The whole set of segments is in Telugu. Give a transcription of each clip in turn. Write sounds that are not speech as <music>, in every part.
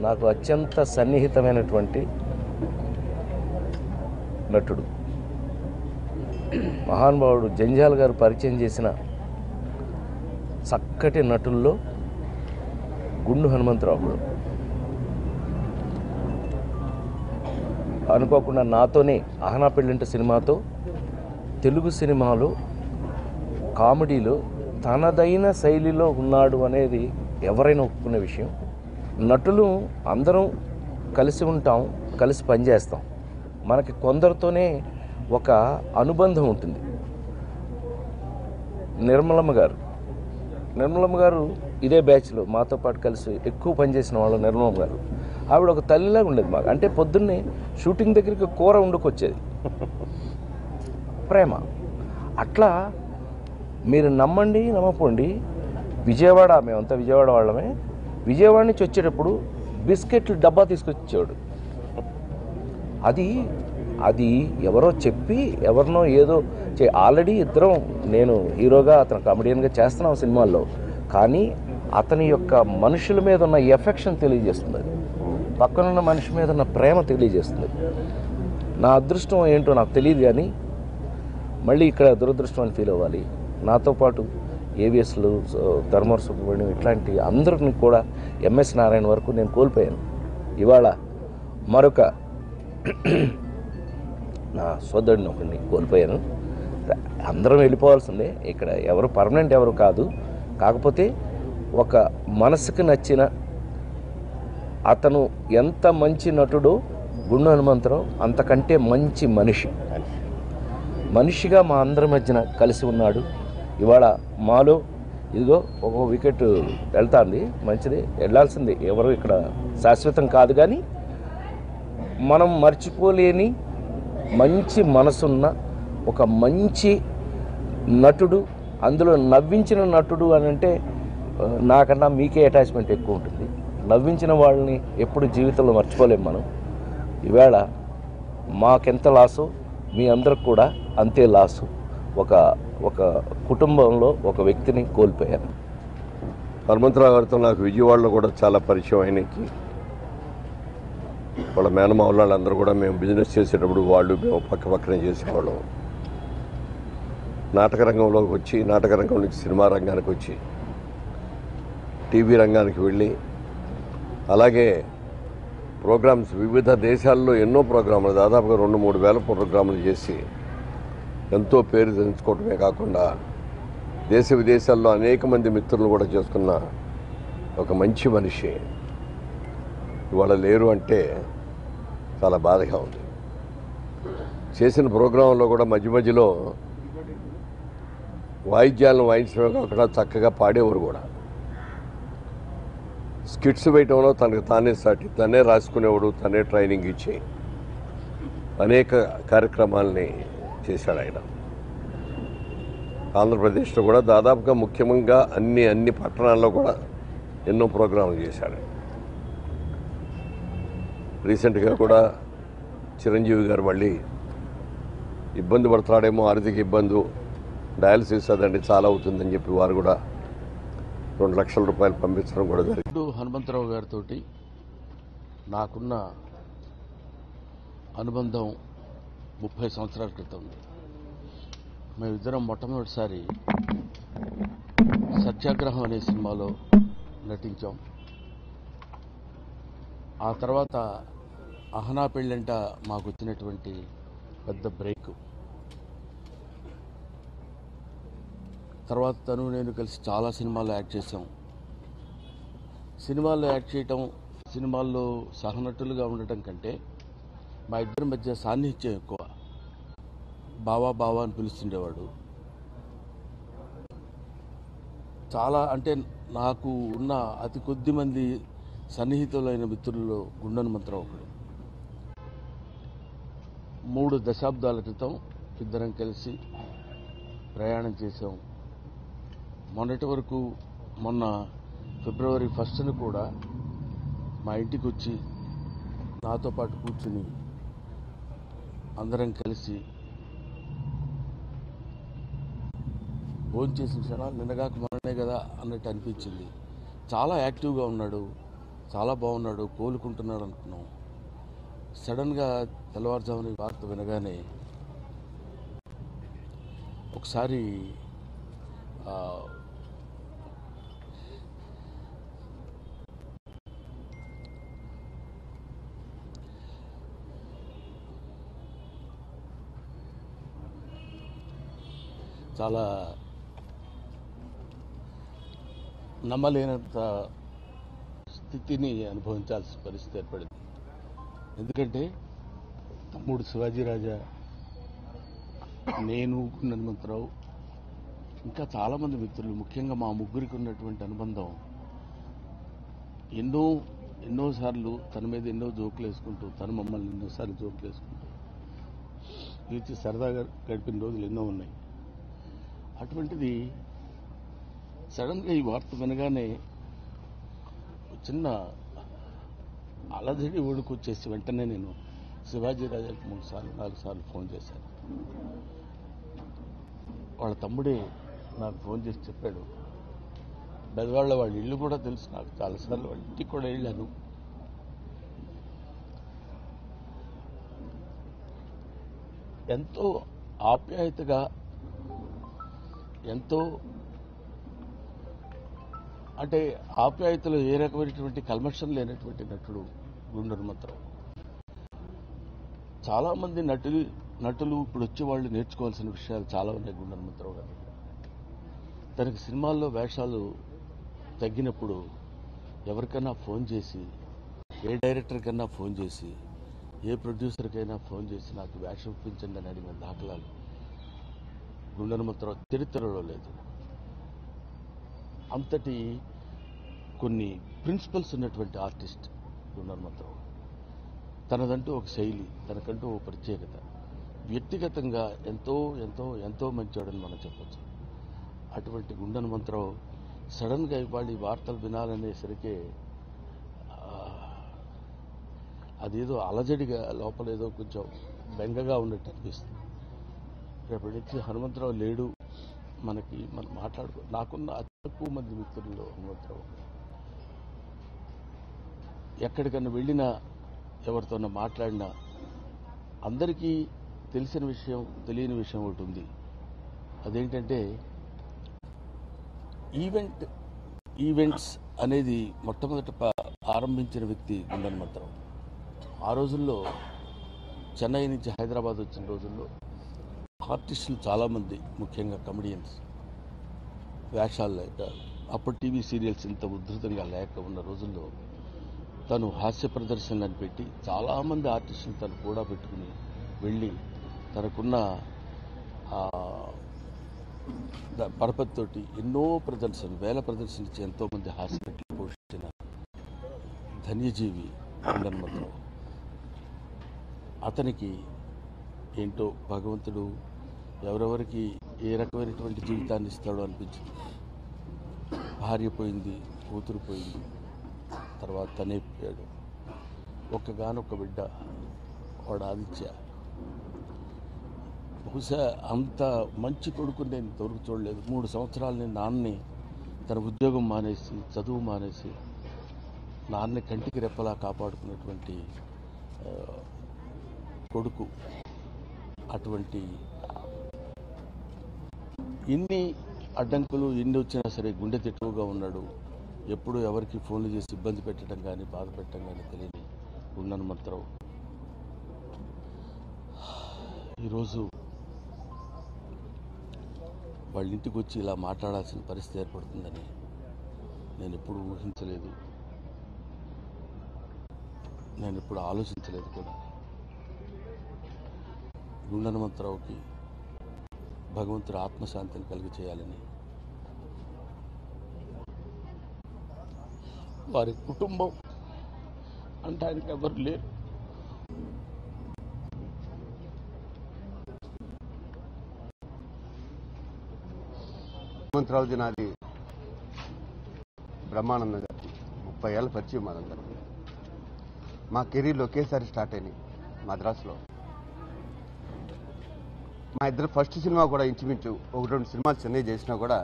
నాకు అత్యంత సన్నిహితమైనటువంటి నటుడు. మహానుభావుడు జంజాల్ గారు పరిచయం చేసిన చక్కటి నటుల్లో గుండు హనుమంతరావు కూడా. అనుకోకుండా నాతోనే అహనా పెళ్ళింట సినిమాతో తెలుగు సినిమాలో కామెడీలో తనదైన శైలిలో ఉన్నాడు అనేది ఎవరైనా ఒప్పుకునే విషయం. నటులు అందరం కలిసి ఉంటాం కలిసి పనిచేస్తాం. మనకి కొందరితోనే ఒక అనుబంధం ఉంటుంది. నిర్మలమ్మ గారు. నిర్మలమ్మ గారు ఇదే బ్యాచ్లో మాతో పాటు కలిసి ఎక్కువ పనిచేసిన వాళ్ళు నిర్మలమ్మ గారు. ఆవిడ ఒక తల్లిలాగా ఉండేది మాకు. అంటే పొద్దున్నే షూటింగ్ దగ్గరికి కూర వండుకొచ్చేది. ప్రేమ. అట్లా మీరు నమ్మండి నమ్మకండి. విజయవాడ మేమంతా విజయవాడ వాళ్ళమే. విజయవాడ నుంచి వచ్చేటప్పుడు బిస్కెట్లు డబ్బా తీసుకొచ్చాడు అది అది ఎవరో చెప్పి ఎవరినో ఏదో చే ఆల్రెడీ ఇద్దరం నేను హీరోగా అతను కామెడియన్గా చేస్తున్నాం సినిమాల్లో. కానీ అతని యొక్క మనుషుల మీద ఉన్న ఎఫెక్షన్ తెలియజేస్తుంది అది. పక్కనున్న మనిషి మీద ఉన్న ప్రేమ తెలియజేస్తుంది. నా అదృష్టం ఏంటో నాకు తెలియదు కానీ మళ్ళీ ఇక్కడ దురదృష్టం అని ఫీల్ అవ్వాలి. నాతో పాటు ఏవిఎస్లు ధర్మవర సుబ్రహ్మణ్యం ఇట్లాంటి అందరిని కూడా ఎంఎస్ నారాయణ వరకు నేను కోల్పోయాను. ఇవాళ మరొక నా సోదరుడిని ఒకరిని కోల్పోయాను. అందరం వెళ్ళిపోవాల్సిందే. ఇక్కడ ఎవరు పర్మనెంట్ ఎవరు కాదు. కాకపోతే ఒక మనసుకు నచ్చిన అతను ఎంత మంచి నటుడో గుండు హనుమంతరావు అంతకంటే మంచి మనిషి. మనిషిగా మా అందరి మధ్యన కలిసి ఉన్నాడు. ఇవాళ మాలో ఇదిగో ఒక వికెట్ వెళ్తాంది మంచిది. వెళ్ళాల్సింది ఎవరు ఇక్కడ శాశ్వతం కాదు కానీ మనం మర్చిపోలేని మంచి మనసున్న ఒక మంచి నటుడు అందులో నవ్వించిన నటుడు అని అంటే నాకన్నా మీకే అటాచ్మెంట్ ఎక్కువ ఉంటుంది. నవ్వించిన వాళ్ళని ఎప్పుడు జీవితంలో మర్చిపోలేం మనం. ఈవేళ మాకెంత లాసు మీ అందరికి కూడా అంతే లాసు ఒక ఒక కుటుంబంలో ఒక వ్యక్తిని కోల్పోయాను హనుమంతరావు గారితో నాకు విజయవాడలో కూడా చాలా పరిచయం ఆయనకి వాళ్ళ మేనమావ వాళ్ళందరూ కూడా మేము బిజినెస్ చేసేటప్పుడు వాళ్ళు మేము పక్క పక్కనే చేసేవాళ్ళం. నాటక రంగంలోకి వచ్చి నాటక రంగం నుంచి సినిమా రంగానికి వచ్చి టీవీ రంగానికి వెళ్ళి అలాగే ప్రోగ్రామ్స్ వివిధ దేశాల్లో ఎన్నో ప్రోగ్రాములు దాదాపుగా రెండు మూడు వేల ప్రోగ్రాములు చేసి ఎంతో పేరు తెంచుకోవటమే కాకుండా దేశ విదేశాల్లో అనేక మంది మిత్రులు కూడా చేసుకున్న ఒక మంచి మనిషి. ఇవాళ లేరు అంటే చాలా బాధగా ఉంది. చేసిన ప్రోగ్రాంలో కూడా మధ్య మధ్యలో వాయిద్యాలను వాయించడమే కాకుండా చక్కగా పాడేవారు కూడా. స్కిట్స్ వేయటంలో తనకు తానే సాటి తనే రాసుకునేవాడు తనే ట్రైనింగ్ ఇచ్చి అనేక కార్యక్రమాల్ని చేశాడు ఆయన. ఆంధ్రప్రదేశ్లో కూడా దాదాపుగా ముఖ్యంగా అన్ని అన్ని పట్టణాల్లో కూడా ఎన్నో ప్రోగ్రాంలు చేశాడు. రీసెంట్గా కూడా చిరంజీవి గారు మళ్ళీ ఇబ్బంది పడతాడేమో ఆర్థిక ఇబ్బంది డయాలసిస్ అదండి చాలా అవుతుందని చెప్పి వారు కూడా రెండు లక్షల రూపాయలు పంపించడం కూడా జరిగింది. హనుమంతరావు గారితో నాకున్న అనుబంధం ముప్పై సంవత్సరాల క్రితం. మేమిద్దరం మొట్టమొదటిసారి సత్యాగ్రహం అనే సినిమాలో నటించాం. ఆ తర్వాత అహనా పెళ్ళంట మాకు వచ్చినటువంటి పెద్ద బ్రేక్. తర్వాత తను నేను కలిసి చాలా సినిమాల్లో యాక్ట్ చేశాం. సినిమాల్లో యాక్ట్ చేయటం సినిమాల్లో సహనటులుగా ఉండటం కంటే మా ఇద్దరి మధ్య సాన్నిహిత్యం ఎక్కువ. బావా బావా అని పిలుస్తుండేవాడు. చాలా అంటే నాకు ఉన్న అతి కొద్ది మంది సన్నిహితులైన మిత్రుల్లో గుండెను మంత్రం ఒకడు. మూడు దశాబ్దాల క్రితం ఇద్దరం కలిసి ప్రయాణం చేశాం. మొన్నటి వరకు మొన్న ఫిబ్రవరి ఫస్ట్ని కూడా మా ఇంటికి వచ్చి నాతో పాటు కూర్చుని అందరం కలిసి భోజనం చేసిన క్షణాలు నిన్నగాక మొన్ననే కదా అన్నట్టు అనిపించింది. చాలా యాక్టివ్గా ఉన్నాడు. చాలా బాగున్నాడు. కోలుకుంటున్నాడు అనుకున్నాం. సడన్గా తెల్లవారుజామున వార్త వినగానే ఒకసారి చాలా నమ్మలేనంత స్థితిని అనుభవించాల్సిన పరిస్థితి ఏర్పడింది. ఎందుకంటే తమ్ముడు శివాజీ రాజా నేను హనుమంతరావు ఇంకా చాలామంది మిత్రులు ముఖ్యంగా మా ముగ్గురికి ఉన్నటువంటి అనుబంధం ఎన్నో ఎన్నోసార్లు తన మీద ఎన్నో జోకులు వేసుకుంటూ తను మమ్మల్ని ఎన్నోసార్లు జోకులు వేసుకుంటూ తీర్చి సరదాగా గడిపిన రోజులు ఎన్నో ఉన్నాయి. అటువంటిది సడన్గా ఈ వార్త వినగానే చిన్న అలజడి ఊడుకొచ్చేసి వెంటనే నేను శివాజీ రాజాకి మూడు సార్లు నాలుగు సార్లు ఫోన్ చేశాను. వాళ్ళ తమ్ముడే నాకు ఫోన్ చేసి చెప్పాడు బెదవాళ్ళ వాళ్ళ ఇల్లు కూడా తెలుసు నాకు చాలాసార్లు వాళ్ళ ఇంటికి కూడా వెళ్ళాను. ఎంతో ఆప్యాయతగా ఎంతో అంటే ఆప్యాయతలో ఏ రకమైనటువంటి కల్మషం లేనటువంటి నటుడు గుండె హనుమంతరావు చాలామంది నటులు నటులు ఇప్పుడు వచ్చే వాళ్ళు నేర్చుకోవాల్సిన విషయాలు చాలా ఉన్నాయి గుండె హనుమంతరావు గారు. తనకి సినిమాల్లో వేషాలు తగ్గినప్పుడు ఎవరికైనా ఫోన్ చేసి ఏ డైరెక్టర్ కన్నా ఫోన్ చేసి ఏ ప్రొడ్యూసర్కైనా ఫోన్ చేసి నాకు వేషం ఇప్పించండి అని అడిగిన దాఖలాలు గుండె హనుమంతరావు చరిత్రలో లేదు. అంతటి కొన్ని ప్రిన్సిపల్స్ ఉన్నటువంటి ఆర్టిస్ట్ గుండె తనదంటూ ఒక శైలి తనకంటూ ఒక ప్రత్యేకత. వ్యక్తిగతంగా ఎంతో ఎంతో ఎంతో మంచివాడని మనం చెప్పచ్చు. అటువంటి గుండెన మంత్రం సడన్గా ఇవాళ ఈ వార్తలు వినాలనేసరికి అదేదో అలజడిగా లోపల ఏదో కొంచెం బెంగగా ఉన్నట్టు అనిపిస్తుంది. రేపటి హనుమంతరావు లేడు మనకి మనం మాట్లాడుకో నాకున్న తక్కువ మంది మిత్రుల్లో హనుమంతరావు ఎక్కడికన్నా వెళ్ళినా ఎవరితోనో మాట్లాడినా అందరికీ తెలిసిన విషయం తెలియని విషయం ఒకటి ఉంది. అదేంటంటే ఈవెంట్ ఈవెంట్స్ అనేది మొట్టమొదట ఆరంభించిన వ్యక్తి గుండన్ మంత్రం. ఆ రోజుల్లో చెన్నై నుంచి హైదరాబాద్ వచ్చిన రోజుల్లో ఆర్టిస్టులు చాలామంది ముఖ్యంగా కమెడియన్స్. వేషాలు లేక అప్పుడు టీవీ సీరియల్స్ ఇంత ఉధృతంగా లేక ఉన్న రోజుల్లో తను హాస్య ప్రదర్శనలను పెట్టి చాలామంది ఆర్టిస్టులు తను కూడా పెట్టుకుని వెళ్ళి తనకున్న పరపతితోటి ఎన్నో ప్రదర్శనలు వేల ప్రదర్శనలు ఇచ్చి ఎంతోమంది హాస్పిటల్ పోషించిన ధన్యజీవి హనుమంతరావు అతనికి ఏంటో భగవంతుడు ఎవరెవరికి ఏ రకమైనటువంటి జీవితాన్ని ఇస్తాడో అనిపించింది. భార్య పోయింది కూతురు పోయింది తర్వాత తనే పోయాడు ఒక్కగానొక్క బిడ్డ వాడు ఆదిత్య. బహుశా అంత మంచి కొడుకు నేను దొరుకు చూడలేదు. మూడు సంవత్సరాలు నేను నాన్నని తన ఉద్యోగం మానేసి చదువు మానేసి నాన్నని కంటికి రెప్పలా కాపాడుకున్నటువంటి కొడుకు అటువంటి ఇన్ని అడ్డంకులు ఎన్ని వచ్చినా సరే గుండె తెట్టుగా ఉన్నాడు. ఎప్పుడు ఎవరికి ఫోన్లు చేసి ఇబ్బంది పెట్టడం కానీ బాధ పెట్టడం కానీ తెలియని గుండె ఈరోజు వాళ్ళ ఇంటికి వచ్చి ఇలా మాట్లాడాల్సిన పరిస్థితి ఏర్పడుతుందని నేను ఎప్పుడు ఊహించలేదు. నేను ఎప్పుడు ఆలోచించలేదు కూడా. గుండె భగవంతుడు ఆత్మశాంతిని కలిగి చేయాలని. వారి కుటుంబం అంటానికి ఎవరు లేరు. హనుమంతరావు దినాది బ్రహ్మానందం గారికి ముప్పై ఏళ్ళ పరిచయం మాదందరం మా కెరీర్లు ఒకేసారి స్టార్ట్ అయినాయి మద్రాసులో. మా ఇద్దరు ఫస్ట్ సినిమా కూడా ఇంచుమించు ఒక రెండు సినిమాలు చెన్నై చేసినా కూడా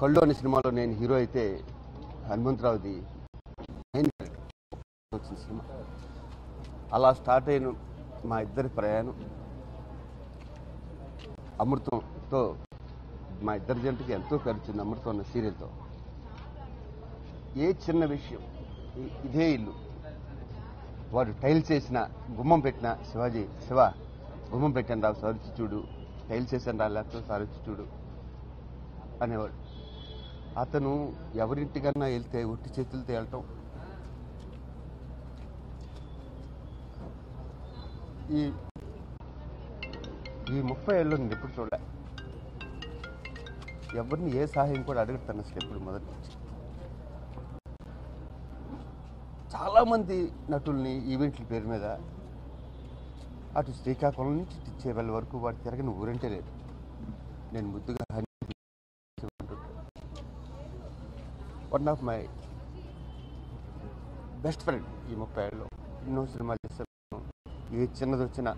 కళ్ళు అనే సినిమాలో నేను హీరో అయితే హనుమంతరావుది వచ్చిన సినిమా. అలా స్టార్ట్ అయిన మా ఇద్దరి ప్రయాణం. అమృతంతో మా ఇద్దరి జంటకి ఎంతో ఖర్చుంది అమృతం అన్న సీరియల్తో. ఏ చిన్న విషయం ఇదే ఇల్లు. వాడు టైల్స్ వేసిన గుమ్మం పెట్టిన శివాజీ శివ గుమ్మం పెట్టాను రా సరిచి చూడు. టైల్స్ వేసాను రా లేకపోతే సరిచి చూడు అనేవాడు. అతను ఎవరింటికన్నా వెళ్తే ఒట్టి చేతులతో వెళ్ళటం. ఈ ఈ ముప్పై ఏళ్ళు నేను ఎప్పుడు చూడలే. ఎవరిని ఏ సహాయం కూడా అడుగుతాను అసలు ఎప్పుడు మొదటి నుంచి. చాలామంది నటుల్ని ఈవెంట్ల పేరు మీద అటు శ్రీకాకుళం నుంచి చేవెళ్ళ వరకు వాడు తిరగని ఊరంటే లేదు. నేను ముద్దుగా honey one of my best friend ఈ ముప్పై ఏళ్ళలో. ఎన్నో సినిమాలు చేస్తాను ఏ చిన్నది వచ్చినా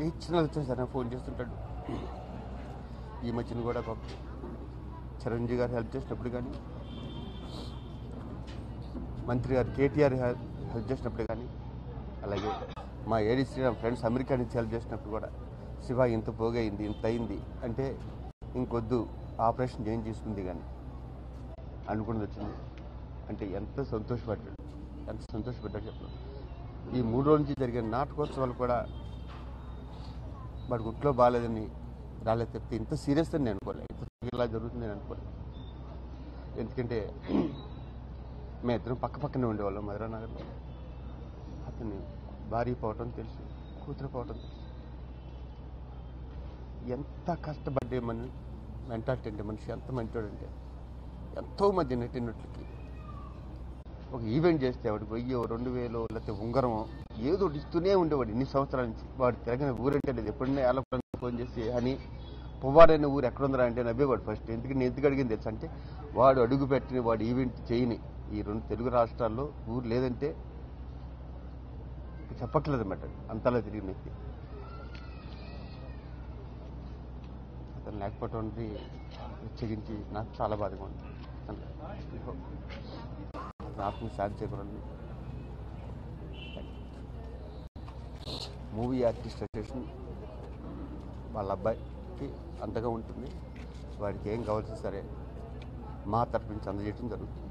ఏ- చిన్నది వచ్చినా సరే ఫోన్ చేస్తుంటాడు. ఈ మధ్యన కూడా పాపం చిరంజీవి గారు హెల్ప్ చేసినప్పుడు కానీ మంత్రి గారు కేటీఆర్ హెల్ప్ హెల్ప్ చేసినప్పుడు కానీ అలాగే మా ఏడి శ్రీరామ్ ఫ్రెండ్స్ అమెరికా నుంచి హెల్ప్ చేసినప్పుడు కూడా శివ ఇంత పోగైంది ఇంత అయింది. అంటే ఇంకొద్దు ఆపరేషన్ చేంజ్ చేసుకుంది కానీ. అనుకున్నది వచ్చింది. అంటే ఎంత సంతోషపడ్డాడు. ఎంత సంతోషపడ్డాడు చెప్పడం ఈ మూడు రోజుల నుంచి జరిగిన నాటకోత్సవాలు కూడా వాడి గుట్లో బాగాలేదని రాలేదు చెప్తే ఇంత సీరియస్ అని నేను అనుకోలేదు ఇంత ఇలా జరుగుతుంది నేను అనుకోలేదు ఎందుకంటే <clears throat> మేము ఇద్దరం పక్క పక్కనే ఉండేవాళ్ళం మధురా నగర్లో అతన్ని భార్య పోవటం తెలుసు కూతురు పోవటం తెలుసు. ఎంత కష్టపడ్డే మన మెంటాలిటీ అంటే మనిషి ఎంత మంచోడంటే ఎంతో మంది నటినట్లకి ఒక ఈవెంట్ చేస్తే వాడు వెయ్యో రెండు వేలు లేకపోతే ఉంగరం ఏదో ఒకటి ఇస్తూనే ఉండేవాడు ఇన్ని సంవత్సరాల నుంచి. వాడు తిరగని ఊరంటే లేదు. ఎప్పుడైనా ఎలా ఫోన్ చేసి అని పువ్వాడైన ఊరు ఎక్కడుందిరా? అంటే నవ్వేవాడు ఫస్ట్ ఎందుకంటే నేను ఎందుకు అడిగింది తెలుసు అంటే వాడు అడుగు పెట్టిన వాడు ఈవెంట్ చేయని ఈ రెండు తెలుగు రాష్ట్రాల్లో ఊరు లేదంటే చెప్పట్లేదు మేడం. అంతలా తిరిగి వ్యక్తి అతను లేకపోవటం అనేది నాకు చాలా బాధగా ఉంది. నాకు ఆత్మ శాంతి మూవీ ఆర్టిస్ట్ అసోసియేషన్ వాళ్ళ అబ్బాయికి అంతగా ఉంటుంది. వాడికి ఏం కావాల్సిన సరే మా తరపు నుంచి అందజేయడం జరుగుతుంది.